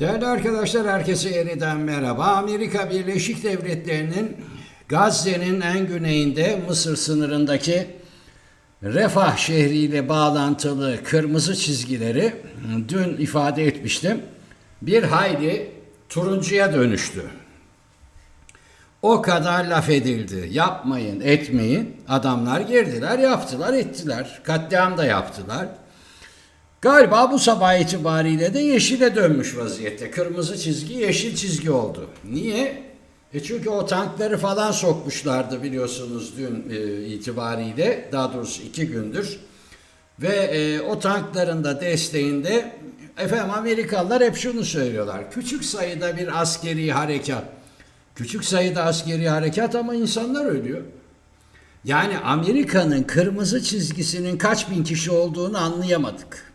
Değerli arkadaşlar herkese yeniden merhaba. Amerika Birleşik Devletleri'nin Gazze'nin en güneyinde Mısır sınırındaki Refah şehriyle bağlantılı kırmızı çizgileri dün ifade etmiştim. Bir hayli turuncuya dönüştü. O kadar laf edildi. Yapmayın, etmeyin. Adamlar girdiler, yaptılar, ettiler. Katliam da yaptılar. Galiba bu sabah itibariyle de yeşile dönmüş vaziyette. Kırmızı çizgi yeşil çizgi oldu. Niye? E çünkü o tankları falan sokmuşlardı biliyorsunuz dün e, itibariyle. Daha doğrusu iki gündür. Ve e, o tankların da desteğinde efendim Amerikalılar hep şunu söylüyorlar. Küçük sayıda bir askeri harekat. Küçük sayıda askeri harekat ama insanlar ölüyor. Yani Amerika'nın kırmızı çizgisinin kaç bin kişi olduğunu anlayamadık.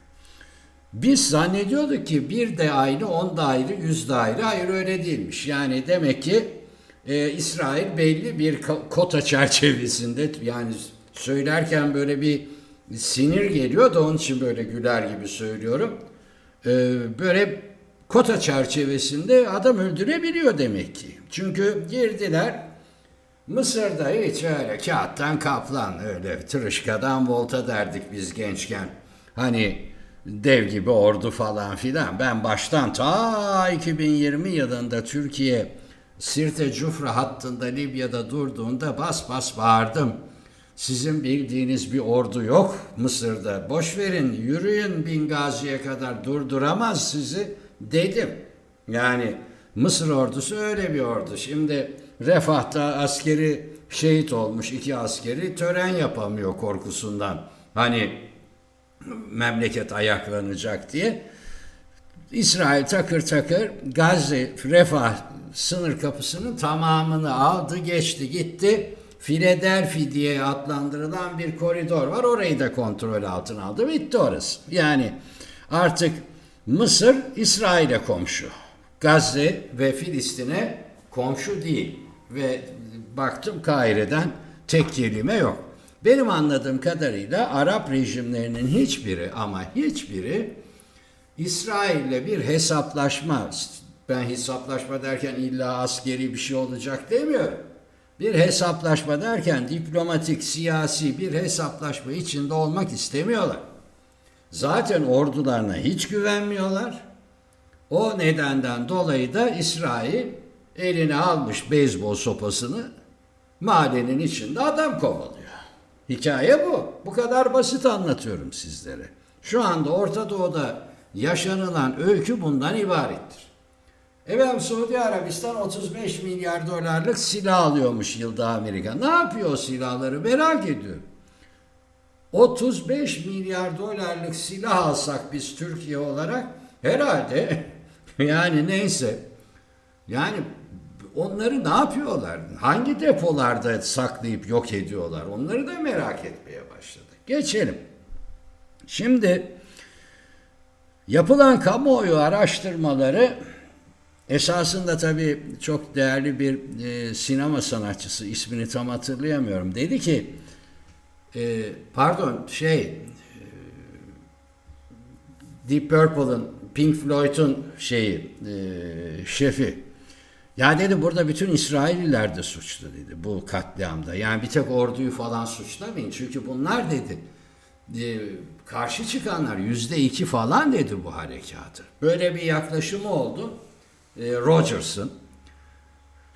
Biz zannediyorduk ki bir de ayrı, on da ayrı, yüz de ayrı. Hayır öyle değilmiş. Yani demek ki e, İsrail belli bir ko- kota çerçevesinde yani söylerken böyle bir sinir geliyor da onun için böyle güler gibi söylüyorum. E, böyle kota çerçevesinde adam öldürebiliyor demek ki. Çünkü girdiler Mısır'da hiç öyle kağıttan kaplan öyle tırışkadan volta derdik biz gençken. Hani dev gibi ordu falan filan. Ben baştan ta 2020 yılında Türkiye Sirte Cufra hattında Libya'da durduğunda bas bas bağırdım. Sizin bildiğiniz bir ordu yok Mısır'da. Boş verin yürüyün Bingazi'ye kadar durduramaz sizi dedim. Yani Mısır ordusu öyle bir ordu. Şimdi Refah'ta askeri şehit olmuş iki askeri tören yapamıyor korkusundan. Hani memleket ayaklanacak diye. İsrail takır takır Gazze Refah sınır kapısının tamamını aldı geçti gitti. Philadelphia diye adlandırılan bir koridor var. Orayı da kontrol altına aldı. Bitti orası. Yani artık Mısır İsrail'e komşu. Gazze ve Filistin'e komşu değil. Ve baktım Kahire'den tek kelime yok. Benim anladığım kadarıyla Arap rejimlerinin hiçbiri ama hiçbiri İsrail'le bir hesaplaşma, ben hesaplaşma derken illa askeri bir şey olacak demiyorum. Bir hesaplaşma derken diplomatik, siyasi bir hesaplaşma içinde olmak istemiyorlar. Zaten ordularına hiç güvenmiyorlar. O nedenden dolayı da İsrail eline almış beyzbol sopasını madenin içinde adam kovalıyor. Hikaye bu. Bu kadar basit anlatıyorum sizlere. Şu anda Orta Doğu'da yaşanılan öykü bundan ibarettir. Efendim Suudi Arabistan 35 milyar dolarlık silah alıyormuş yılda Amerika. Ne yapıyor o silahları merak ediyorum. 35 milyar dolarlık silah alsak biz Türkiye olarak herhalde yani neyse yani onları ne yapıyorlar? Hangi depolarda saklayıp yok ediyorlar? Onları da merak etmeye başladık. Geçelim. Şimdi yapılan kamuoyu araştırmaları esasında tabii çok değerli bir e, sinema sanatçısı ismini tam hatırlayamıyorum. Dedi ki e, pardon şey e, Deep Purple'ın Pink Floyd'un şeyi e, şefi ya dedi burada bütün İsrailliler de suçlu dedi bu katliamda. Yani bir tek orduyu falan suçlamayın. Çünkü bunlar dedi e, karşı çıkanlar yüzde iki falan dedi bu harekatı. Böyle bir yaklaşımı oldu e, Rogers'ın.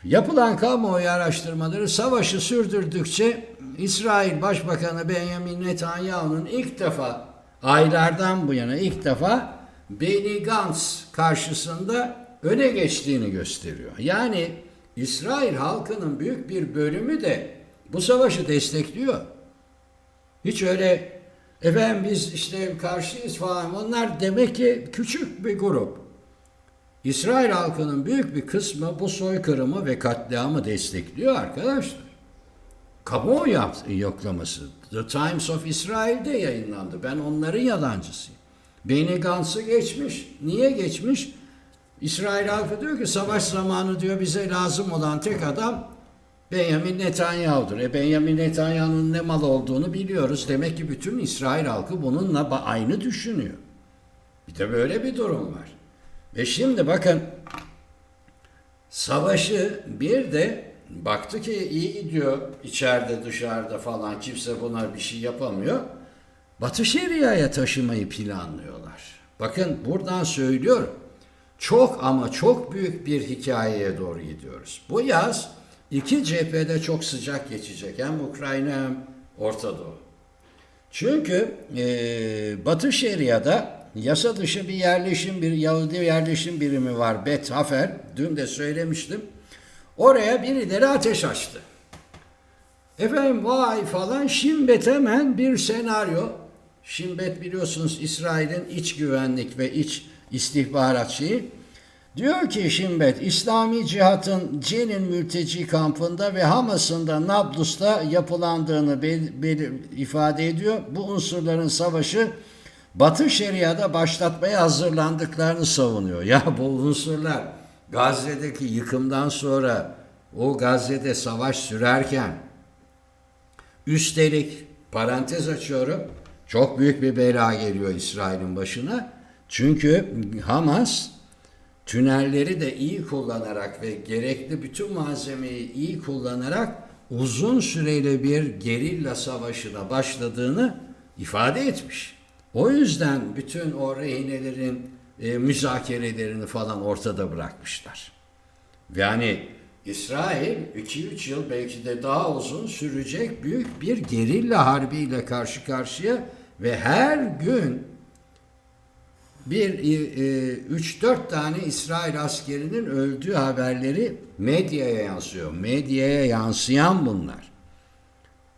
Yapılan kamuoyu araştırmaları savaşı sürdürdükçe İsrail Başbakanı Benjamin Netanyahu'nun ilk defa aylardan bu yana ilk defa Benny Gantz karşısında öne geçtiğini gösteriyor. Yani İsrail halkının büyük bir bölümü de bu savaşı destekliyor. Hiç öyle efendim biz işte karşıyız falan onlar demek ki küçük bir grup. İsrail halkının büyük bir kısmı bu soykırımı ve katliamı destekliyor arkadaşlar. Kamuoyu yoklaması The Times of Israel'de yayınlandı. Ben onların yalancısıyım. Beni Gantz'ı geçmiş. Niye geçmiş? İsrail halkı diyor ki savaş zamanı diyor bize lazım olan tek adam Benjamin Netanyahu'dur. E Benjamin Netanyahu'nun ne mal olduğunu biliyoruz. Demek ki bütün İsrail halkı bununla aynı düşünüyor. Bir de böyle bir durum var. Ve şimdi bakın savaşı bir de baktı ki iyi gidiyor içeride dışarıda falan kimse buna bir şey yapamıyor. Batı Şeria'ya taşımayı planlıyorlar. Bakın buradan söylüyorum. Çok ama çok büyük bir hikayeye doğru gidiyoruz. Bu yaz iki cephede çok sıcak geçecek. Hem Ukrayna hem Orta Doğu. Çünkü e, Batı Şeria'da yasa dışı bir yerleşim, bir Yahudi yerleşim birimi var. Bet Hafer. Dün de söylemiştim. Oraya birileri ateş açtı. Efendim vay falan Şimbet hemen bir senaryo. Şimbet biliyorsunuz İsrail'in iç güvenlik ve iç istihbarat şeyi. Diyor ki Şimbet, İslami cihatın Cenin mülteci kampında ve Hamas'ın da Nablus'ta yapılandığını bel- bel- ifade ediyor. Bu unsurların savaşı Batı Şeria'da başlatmaya hazırlandıklarını savunuyor. Ya bu unsurlar Gazze'deki yıkımdan sonra o Gazze'de savaş sürerken Üstelik parantez açıyorum. Çok büyük bir bela geliyor İsrail'in başına. Çünkü Hamas tünelleri de iyi kullanarak ve gerekli bütün malzemeyi iyi kullanarak uzun süreli bir gerilla savaşına başladığını ifade etmiş. O yüzden bütün o rehinelerin e, müzakerelerini falan ortada bırakmışlar. Yani İsrail 2-3 yıl belki de daha uzun sürecek büyük bir gerilla harbiyle karşı karşıya ve her gün bir 3-4 tane İsrail askerinin öldüğü haberleri medyaya yansıyor. Medyaya yansıyan bunlar.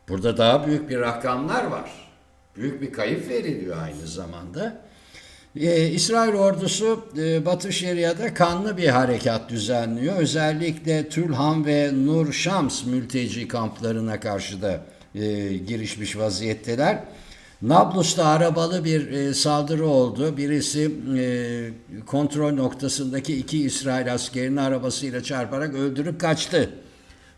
Burada daha büyük bir rakamlar var. Büyük bir kayıp veriliyor aynı zamanda. Ee, İsrail ordusu e, Batı Şeria'da kanlı bir harekat düzenliyor. Özellikle Tülham ve Nur Şams mülteci kamplarına karşı da e, girişmiş vaziyetteler. Nablus'ta arabalı bir e, saldırı oldu. Birisi e, kontrol noktasındaki iki İsrail askerini arabasıyla çarparak öldürüp kaçtı.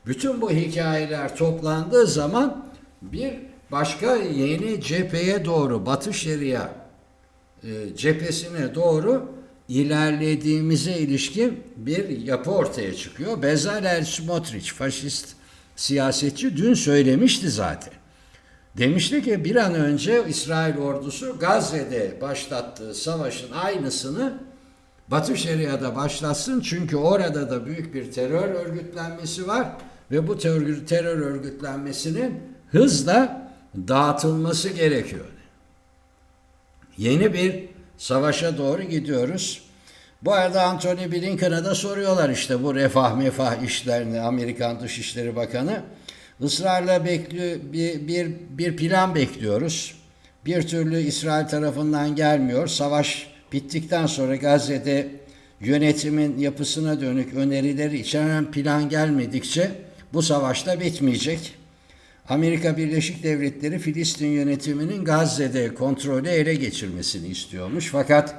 Bütün bu hikayeler toplandığı zaman bir başka yeni cepheye doğru Batı Şeria e, cephesine doğru ilerlediğimize ilişkin bir yapı ortaya çıkıyor. Bezalel Smotrich, faşist siyasetçi dün söylemişti zaten. Demişti ki bir an önce İsrail ordusu Gazze'de başlattığı savaşın aynısını Batı Şeria'da başlatsın. Çünkü orada da büyük bir terör örgütlenmesi var ve bu terör, terör örgütlenmesinin hızla dağıtılması gerekiyor. Yeni bir savaşa doğru gidiyoruz. Bu arada Anthony Blinken'a da soruyorlar işte bu refah mefah işlerini Amerikan Dışişleri Bakanı. Israrla bekliyor bir, bir, bir plan bekliyoruz. Bir türlü İsrail tarafından gelmiyor. Savaş bittikten sonra Gazze'de yönetimin yapısına dönük önerileri içeren plan gelmedikçe bu savaşta bitmeyecek. Amerika Birleşik Devletleri Filistin yönetiminin Gazze'de kontrolü ele geçirmesini istiyormuş. Fakat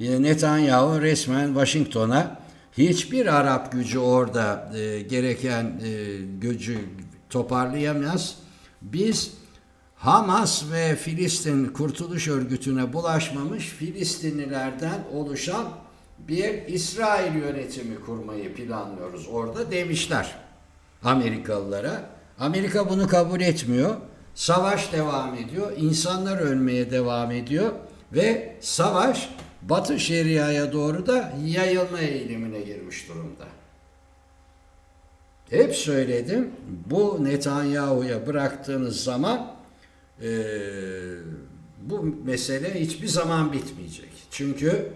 e, Netanyahu resmen Washington'a hiçbir Arap gücü orada e, gereken e, gücü toparlayamaz. Biz Hamas ve Filistin Kurtuluş Örgütü'ne bulaşmamış Filistinlilerden oluşan bir İsrail yönetimi kurmayı planlıyoruz orada demişler Amerikalılara. Amerika bunu kabul etmiyor. Savaş devam ediyor. İnsanlar ölmeye devam ediyor ve savaş Batı Şeria'ya doğru da yayılma eğilimine girmiş durumda. Hep söyledim. Bu Netanyahu'ya bıraktığınız zaman e, bu mesele hiçbir zaman bitmeyecek. Çünkü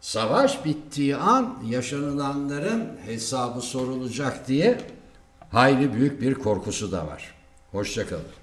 savaş bittiği an yaşanılanların hesabı sorulacak diye hayli büyük bir korkusu da var. Hoşçakalın.